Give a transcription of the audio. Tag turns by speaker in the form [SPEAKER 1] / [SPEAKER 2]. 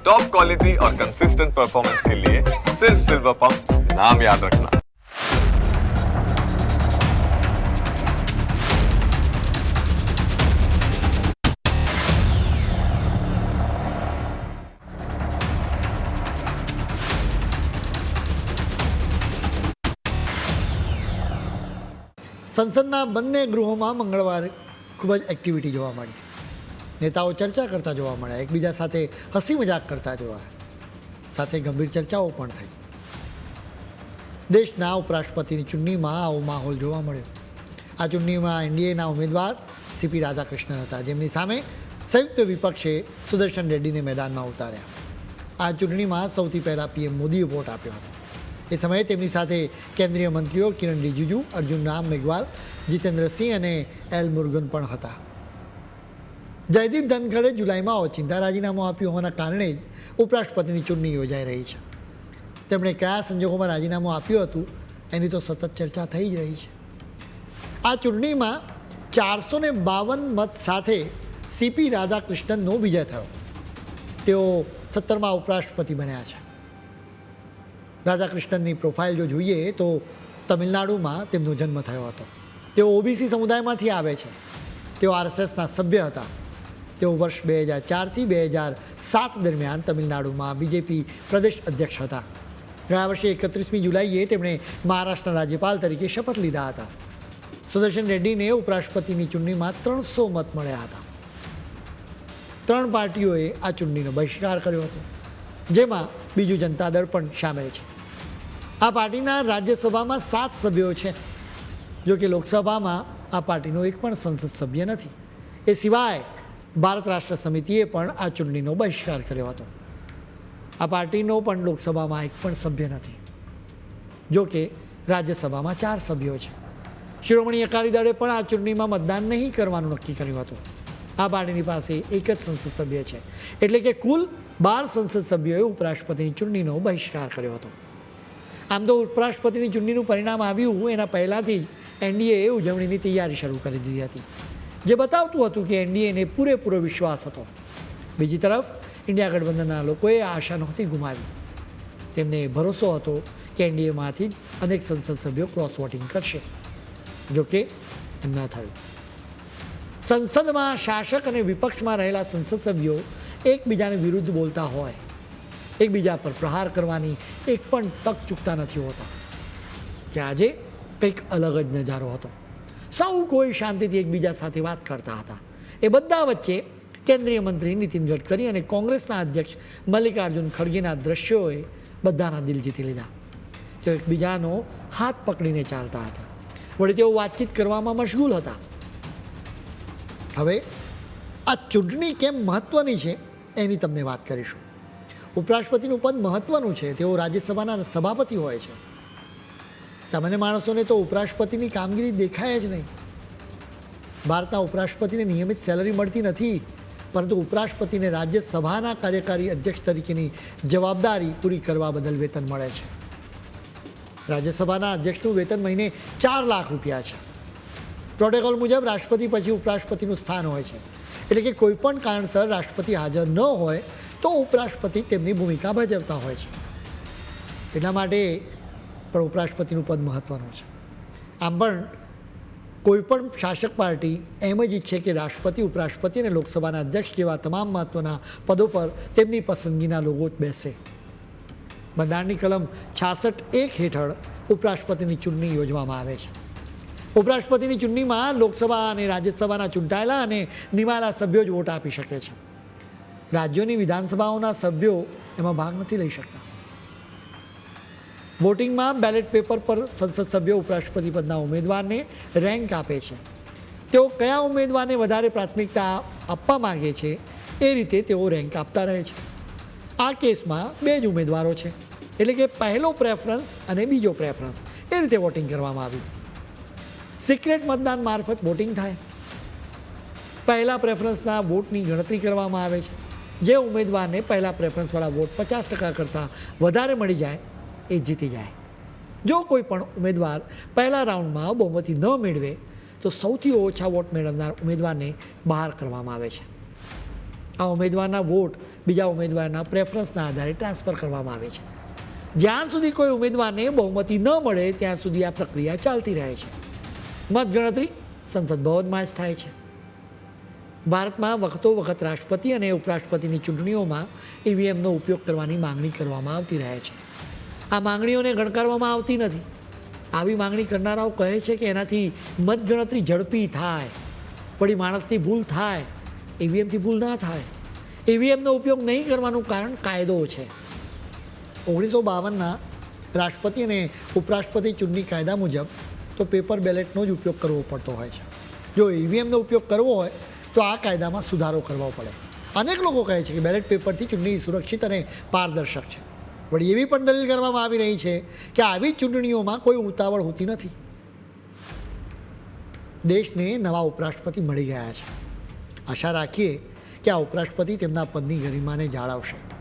[SPEAKER 1] Top quality और consistent performance के लिए सिर्फ सिल्वर पंप नाम याद रखना
[SPEAKER 2] સંસદના બંને ગૃહોમાં મંગળવારે ખૂબ જ એક્ટિવિટી જોવા મળી નેતાઓ ચર્ચા કરતા જોવા મળ્યા. એકબીજા સાથે હસી મજાક કરતા જોવા. સાથે ગંભીર ચર્ચાઓ પણ થઈ. દેશના ઉપરાષ્ટ્રપતિની ચૂંટણીમાં આવો માહોલ જોવા મળ્યો. આ ચૂંટણીમાં એનડીએના ઉમેદવાર સીપી રાધાકૃષ્ણન હતા. જેમની સામે સંયુક્ત વિપક્ષે સુદર્શન રેડ્ડીને મેદાનમાં ઉતાર્યા. આ ચૂંટણીમાં સૌથી પહેલાં પીએમ મોદીએ વોટ આપ્યો હતો. એ સમયે તેમની સાથે કેન્દ્રીય મંત્રીઓ કિરણ રિજિજુ, અર્જુન રામ મેઘવાલ, જીતેન્દ્રસિંહ અને એલ મુરુગન પણ હતા. જયદીપ ધનખડે જુલાઈમાં ઓચિંતા રાજીનામું આપ્યું હોવાના કારણે જ ઉપરાષ્ટ્રપતિની ચૂંટણી યોજાઈ રહી છે. તેમણે કયા સંજોગોમાં રાજીનામું આપ્યું હતું, એની તો સતત ચર્ચા થઈ જ રહી છે. આ ચૂંટણીમાં ચારસો ને બાવન મત સાથે સીપી રાધાકૃષ્ણનનો વિજય થયો. તેઓ સત્તરમાં ઉપરાષ્ટ્રપતિ બન્યા છે. રાધાકૃષ્ણનની પ્રોફાઇલ જો જોઈએ તો તમિલનાડુમાં તેમનો જન્મ થયો હતો. તેઓ ઓબીસી સમુદાયમાંથી આવે છે. તેઓ આરએસએસના સભ્ય હતા. તેઓ વર્ષ બે હજાર ચારથી બે હજાર સાત દરમિયાન તમિલનાડુમાં બીજેપી પ્રદેશ અધ્યક્ષ હતા. ગયા વર્ષે એકત્રીસમી જુલાઈએ તેમણે મહારાષ્ટ્રના રાજ્યપાલ તરીકે શપથ લીધા હતા. સુદર્શન રેડ્ડીને ઉપરાષ્ટ્રપતિની ચૂંટણીમાં ત્રણસો મત મળ્યા હતા. ત્રણ પાર્ટીઓએ આ ચૂંટણીનો બહિષ્કાર કર્યો હતો, જેમાં બીજું જનતા દળ પણ સામેલ છે. આ પાર્ટીના રાજ્યસભામાં સાત સભ્યો છે, જો કે લોકસભામાં આ પાર્ટીનો એક પણ સંસદ સભ્ય નથી. એ સિવાય ભારત રાષ્ટ્ર સમિતિએ પણ આ ચૂંટણીનો બહિષ્કાર કર્યો હતો. આ પાર્ટીનો પણ લોકસભામાં એક પણ સભ્ય નથી. જો કે રાજ્યસભામાં ચાર સભ્યો છે. શિરોમણી અકાલી દળે પણ આ ચૂંટણીમાં મતદાન નહીં કરવાનું નક્કી કર્યું હતું. આ પાર્ટીની પાસે એક જ સંસદ સભ્ય છે. એટલે કે કુલ બાર સંસદ સભ્યોએ ઉપરાષ્ટ્રપતિની ચૂંટણીનો બહિષ્કાર કર્યો હતો. આમ તો ઉપરાષ્ટ્રપતિની ચૂંટણીનું પરિણામ આવ્યું એના પહેલાંથી જ એનડીએએ ઉજવણીની તૈયારી શરૂ કરી દીધી હતી. જે બતાવતું હતું કે એનડીએને પૂરેપૂરો વિશ્વાસ હતો. બીજી તરફ ઇન્ડિયા ગઠબંધનના લોકોએ આશા નહોતી ગુમાવી. તેમને ભરોસો હતો કે એનડીએમાંથી જ અનેક સંસદ સભ્યો ક્રોસ વોટિંગ કરશે. જોકે ન થયું. સંસદમાં શાસક અને વિપક્ષમાં રહેલા સંસદ સભ્યો એકબીજાને વિરુદ્ધ બોલતા હોય, એકબીજા પર પ્રહાર કરવાની એક પણ તક ચૂકતા નથી હોતા. કે આજે કંઈક અલગ જ નજારો હતો. સૌ કોઈ શાંતિથી એકબીજા સાથે વાત કરતા હતા. એ બધા વચ્ચે કેન્દ્રીય મંત્રી નીતિન ગડકરી અને કોંગ્રેસના અધ્યક્ષ મલ્લિકાર્જુન ખડગેના દ્રશ્યોએ બધાના દિલ જીતી લીધા. તેઓ એકબીજાનો હાથ પકડીને ચાલતા હતા. વળી તેઓ વાતચીત કરવામાં મશગુલ હતા. હવે આ ચૂંટણી કેમ મહત્ત્વની છે એની તમને વાત કરીશું. ઉપરાષ્ટ્રપતિનું પદ મહત્ત્વનું છે. તેઓ રાજ્યસભાના સભાપતિ હોય છે. સામાન્ય માણસોને તો ઉપરાષ્ટ્રપતિની કામગીરી દેખાય જ નહીં. ભારતના ઉપરાષ્ટ્રપતિને નિયમિત સેલરી મળતી નથી, પરંતુ ઉપરાષ્ટ્રપતિને રાજ્યસભાના કાર્યકારી અધ્યક્ષ તરીકેની જવાબદારી પૂરી કરવા બદલ વેતન મળે છે. રાજ્યસભાના અધ્યક્ષનું વેતન મહિને ચાર લાખ રૂપિયા છે. પ્રોટોકોલ મુજબ રાષ્ટ્રપતિ પછી ઉપરાષ્ટ્રપતિનું સ્થાન હોય છે. એટલે કે કોઈપણ કારણસર રાષ્ટ્રપતિ હાજર ન હોય, તો ઉપરાષ્ટ્રપતિ તેમની ભૂમિકા ભજવતા હોય છે. એટલા માટે પણ ઉપરાષ્ટ્રપતિનું પદ મહત્ત્વનું છે. આમ પણ કોઈપણ શાસક પાર્ટી એમ જ ઈચ્છે કે રાષ્ટ્રપતિ, ઉપરાષ્ટ્રપતિ અને લોકસભાના અધ્યક્ષ જેવા તમામ મહત્ત્વના પદો પર તેમની પસંદગીના લોકો જ બેસે. બંધારણની કલમ છાસઠ એક હેઠળ ઉપરાષ્ટ્રપતિની ચૂંટણી યોજવામાં આવે છે. ઉપરાષ્ટ્રપતિની ચૂંટણીમાં લોકસભા અને રાજ્યસભાના ચૂંટાયેલા અને નિમાયેલા સભ્યો જ વોટ આપી શકે છે. રાજ્યોની વિધાનસભાઓના સભ્યો એમાં ભાગ નથી લઈ શકતા. વોટિંગમાં બેલેટ પેપર પર સંસદ સભ્યો, ઉપરાષ્ટ્રપતિ પદના ઉમેદવારને રેન્ક આપે છે. તેઓ કયા ઉમેદવારને વધારે પ્રાથમિકતા આપવા માગે છે, એ રીતે તેઓ રેન્ક આપતા રહે છે. આ કેસમાં બે જ ઉમેદવારો છે, એટલે કે પહેલો પ્રેફરન્સ અને બીજો પ્રેફરન્સ. એ રીતે વોટિંગ કરવામાં આવ્યું. સિક્રેટ મતદાન મારફત વોટિંગ થાય. પહેલા પ્રેફરન્સના વોટની ગણતરી કરવામાં આવે છે. જે ઉમેદવારને પહેલા પ્રેફરન્સવાળા વોટ પચાસ ટકા કરતાં વધારે મળી જાય એ જીતી જાય. જો કોઈ પણ ઉમેદવાર પહેલા રાઉન્ડમાં બહુમતી ન મેળવે, તો સૌથી ઓછા વોટ મેળવનાર ઉમેદવારને બહાર કરવામાં આવે છે. આ ઉમેદવારના વોટ બીજા ઉમેદવારના પ્રેફરન્સના આધારે ટ્રાન્સફર કરવામાં આવે છે. જ્યાં સુધી કોઈ ઉમેદવારને બહુમતી ન મળે, ત્યાં સુધી આ પ્રક્રિયા ચાલતી રહે છે. મતગણતરી સંસદ ભવનમાં જ થાય છે. ભારતમાં વખતો વખત રાષ્ટ્રપતિ અને ઉપરાષ્ટ્રપતિની ચૂંટણીઓમાં ઈવીએમનો ઉપયોગ કરવાની માંગણી કરવામાં આવતી રહે છે. આ માંગણીઓને ગણકારવામાં આવતી નથી. આવી માંગણી કરનારાઓ કહે છે કે એનાથી મતગણતરી ઝડપી થાય, પડી માણસથી ભૂલ થાય, ઈવીએમથી ભૂલ ના થાય. ઈવીએમનો ઉપયોગ નહીં કરવાનું કારણ કાયદો છે. ઓગણીસો બાવનના રાષ્ટ્રપતિ અને ઉપરાષ્ટ્રપતિ ચૂંટણી કાયદા મુજબ તો પેપર બેલેટનો જ ઉપયોગ કરવો પડતો હોય છે. જો ઈવીએમનો ઉપયોગ કરવો હોય તો આ કાયદામાં સુધારો કરવો પડે. અનેક લોકો કહે છે કે બેલેટ પેપરથી ચૂંટણી સુરક્ષિત અને પારદર્શક છે. વળી એવી પણ દલીલ કરવામાં આવી રહી છે કે આવી ચૂંટણીઓમાં કોઈ ઉતાવળ હોતી નથી. દેશને નવા ઉપરાષ્ટ્રપતિ મળી ગયા છે. આશા રાખીએ કે આ ઉપરાષ્ટ્રપતિ તેમના પદની ગરિમાને જાળવશે.